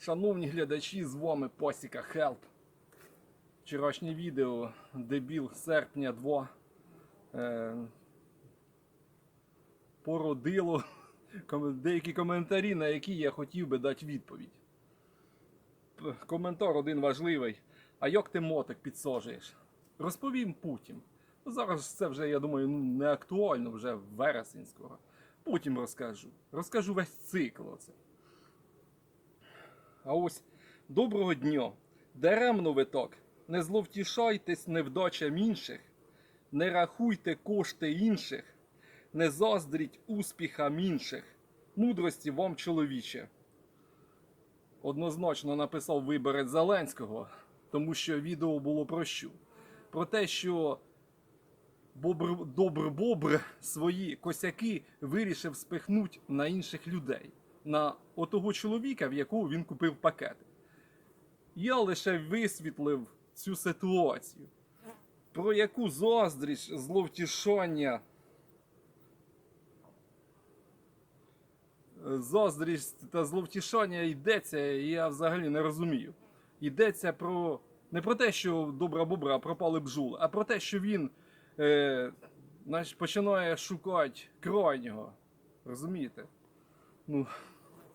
Шановні глядачі, з вами Посіка Хелп. Вчорашнє відео дебіл серпня 2 е, породило деякі коментарі, на які я хотів би дати відповідь. Коментар один важливий. А як ти мотик підсожуєш? Розповім потім. Ну, Зараз це вже, я думаю, ну, не актуально, вже вересень скоро. Потім розкажу. Розкажу весь цикл оце. А ось доброго дня. Даремно ви так. Не зловтішайтесь невдачам інших, не рахуйте кошти інших, не заздріть успіхам інших. Мудрості вам, чоловіче. Однозначно написав виборець Зеленського, тому що відео було про що? Про те, що бобр, добр-бобр свої косяки вирішив спихнути на інших людей, на отого чоловіка, в якого він купив пакети. Я лише висвітлив цю ситуацію. Про яку заздріч, зловтішання, заздрість та зловтішання йдеться, я взагалі не розумію. Йдеться про не про те, що добра бобра пропали бджоли, а про те, що він е, починає шукати крайнього. Розумієте? Ну,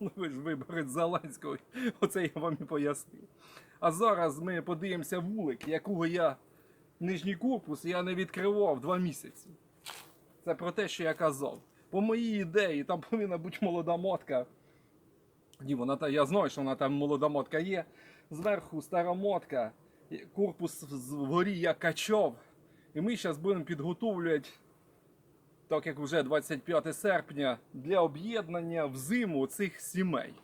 ну ви ж виборець Зеленського, оце я вам і пояснив. А зараз ми подивимося вулик, якого я нижній корпус я не відкривав два місяці. Це про те, що я казав. По моїй ідеї, там повинна бути молода мотка. Ні, вона та, я знаю, що вона там молода мотка є. Зверху стара мотка, корпус вгорі я качав. І ми зараз будемо підготовлювати, так як вже 25 серпня, для об'єднання в зиму цих сімей.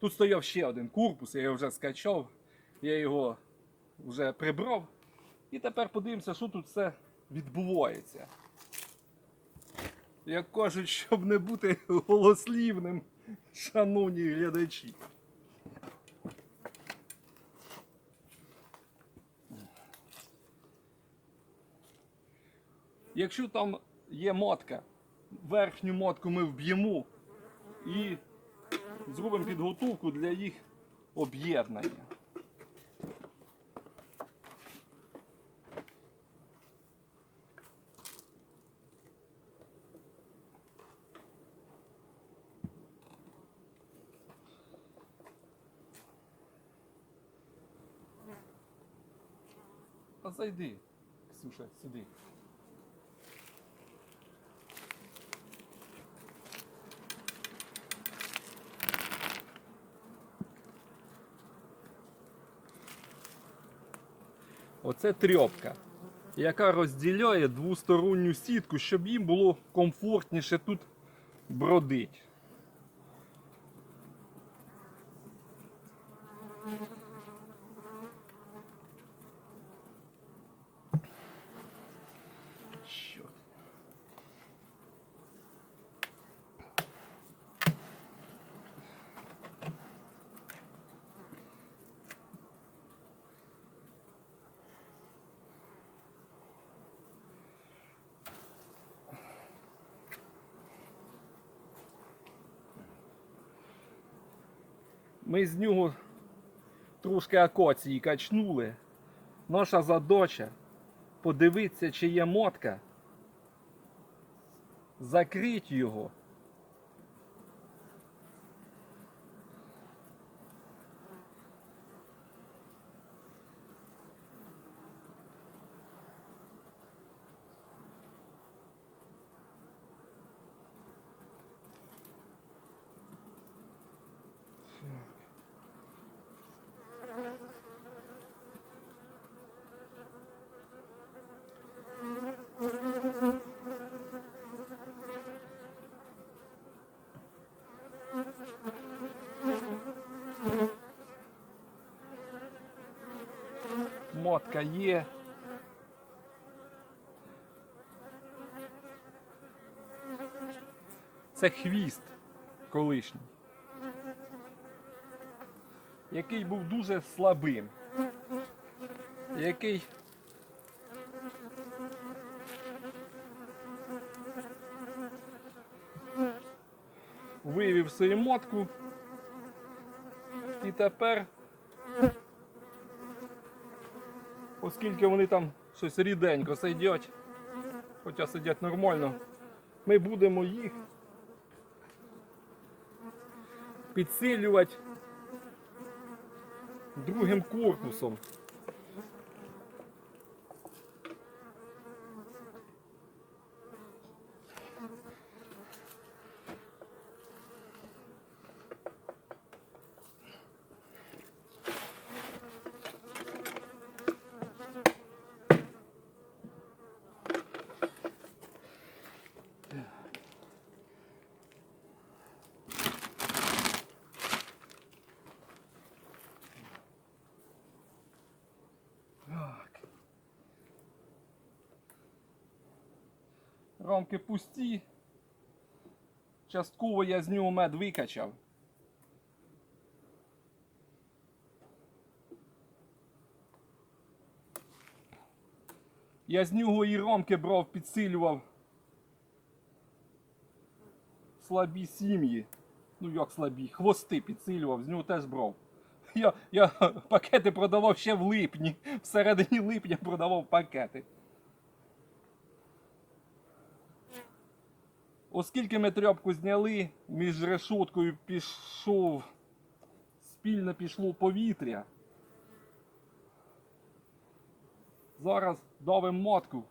Тут стояв ще один корпус, я його вже скачав, я його вже прибрав. І тепер подивимося, що тут все відбувається. Як кажуть, щоб не бути голослівним, шановні глядачі. Якщо там є мотка, верхню мотку ми вб'ємо і зробимо підготовку для їх об'єднання. А зайди, Ксюша, сюди. Оце трьопка, яка розділяє двосторонню сітку, щоб їм було комфортніше тут бродить. Ми з нього трошки акації качнули. Наша задача подивитися, чи є мотка, закрити його. Мотка є. Це хвіст колишній, який був дуже слабим, який вивів свою мотку І тепер, оскільки вони там щось ріденько сидять, хоча сидять нормально, ми будемо їх підсилювати другим корпусом. Рамки пусті. Частково я з нього мед викачав. Я з нього і рамки брав, підсилював слабі сім'ї. Ну як слабі, хвости підсилював, з нього теж брав. Я, я пакети продавав ще в липні. Всередині липня продавав пакети. Оскільки ми тряпку зняли, між решоткою пішов, спільно пішло повітря. Зараз давимо матку.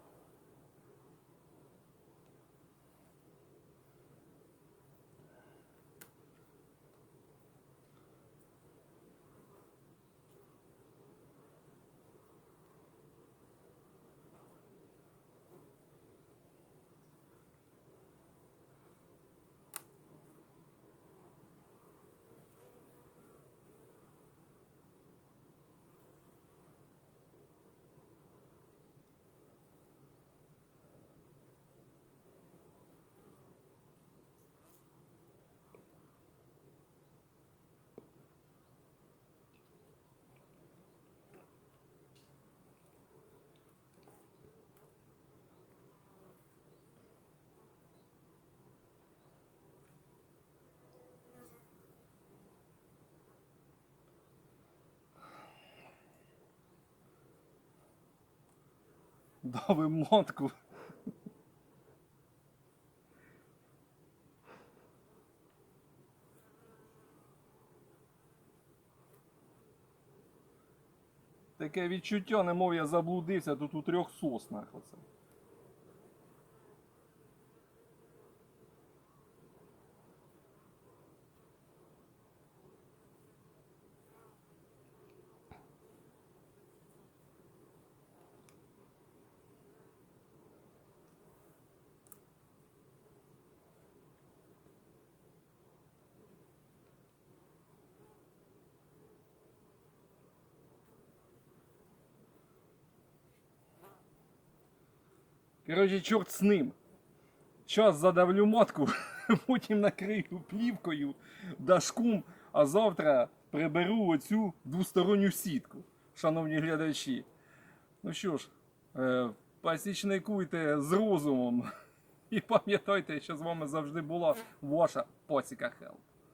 Давимо мотку. Таке відчуття, немов я заблудився тут у трьох соснах. Оце. Коротше, чорт з ним. Щас задавлю матку, потім накрию плівкою, дашком, а завтра приберу оцю двосторонню сітку, шановні глядачі. Ну що ж, е, пасічникуйте з розумом і пам'ятайте, що з вами завжди була ваша Пасіка Хелп.